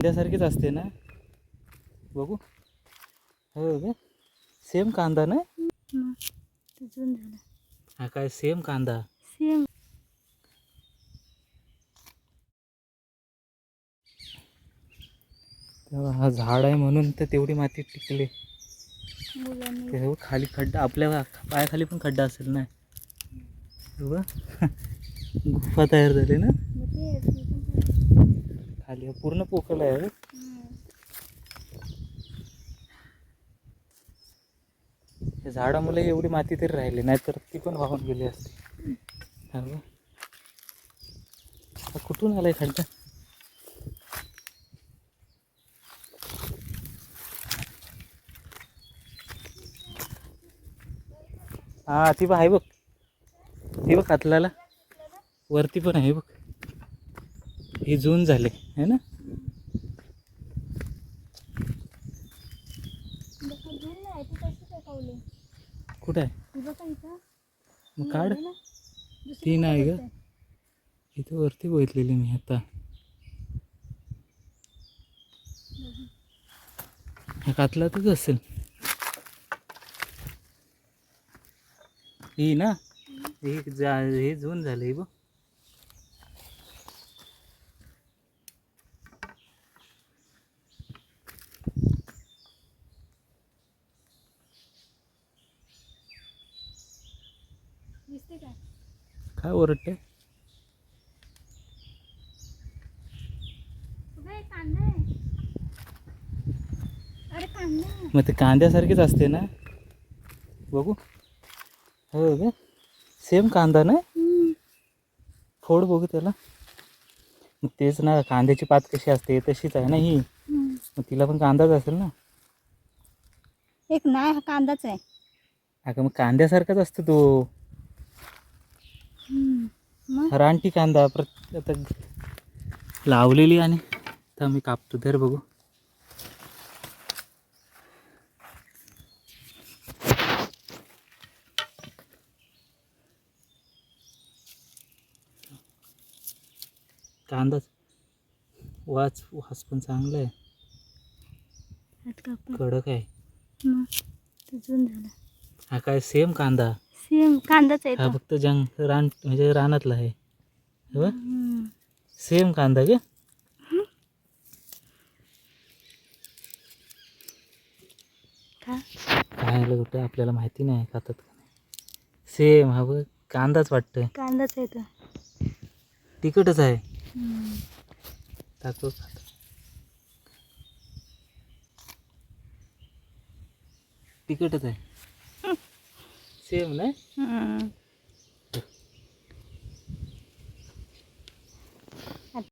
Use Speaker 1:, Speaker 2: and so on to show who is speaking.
Speaker 1: कांद्यासारखीच असते ना? बघू. हो का सेम कांदा ना? हा काय सेम कांदा?
Speaker 2: सेम
Speaker 1: तेव्हा हा झाड आहे म्हणून तर तेवढी माती टिकले. ते हो खाली खड्डा आपल्या पायाखाली पण खड्डा असेल ना? गुफा तयार झाली ना? खाली पूर्ण पोकळ आहे. त्या झाडामुळे एवढी माती तरी राहिली नाही तर ती पण वाहून गेली असते. हा कुठून आलाय खड्डा हा ती पण आहे बघ. ती बघ कातलाला वरती पण आहे बघ. हे जून झाले है ना?
Speaker 2: कुठे आहे?
Speaker 1: कुठं आहे मग काढ. ती नाही ग. इथे वरती बघितलेली मी आता. हा कातलातच असेल. ही ना? हे जा हे जून झाले बघ.
Speaker 2: दिसते काय?
Speaker 1: काय ओरडते
Speaker 2: बघा, कांदा आहे. अरे कांदा.
Speaker 1: मग ते कांद्यासारखीच असते ना? बघू. हो का सेम कांदा ना. फोड बघू त्याला. मग तेच ना कांद्याची पात कशी असते तशीच आहे ना ही. मग तिला पण कांदाच असेल ना?
Speaker 2: एक नाही हा कांदाच आहे.
Speaker 1: अगं मग कांद्यासारखाच असतो तो. रानटी कांदा प्रत आता लावलेली आणि तर मी कापतो. तर बघू. कांदाच वाच वास पण चांगला आहे. कडक आहे. हा काय सेम कांदा.
Speaker 2: सेम कांदाच आहे
Speaker 1: हा
Speaker 2: तो.
Speaker 1: फक्त जंग रान म्हणजे रानातला आहे. हे बघ.
Speaker 2: हम्म.
Speaker 1: सेम कांदा का
Speaker 2: का?
Speaker 1: काय आलं कुठं? आपल्याला माहिती नाही खातात का नाही? सेम हा बघ. कांदाच वाटतंय.
Speaker 2: कांदाच आहे तो.
Speaker 1: तिखटच आहे.
Speaker 2: हम्म.
Speaker 1: टाकतो तिखटच आहे. सेम नाही?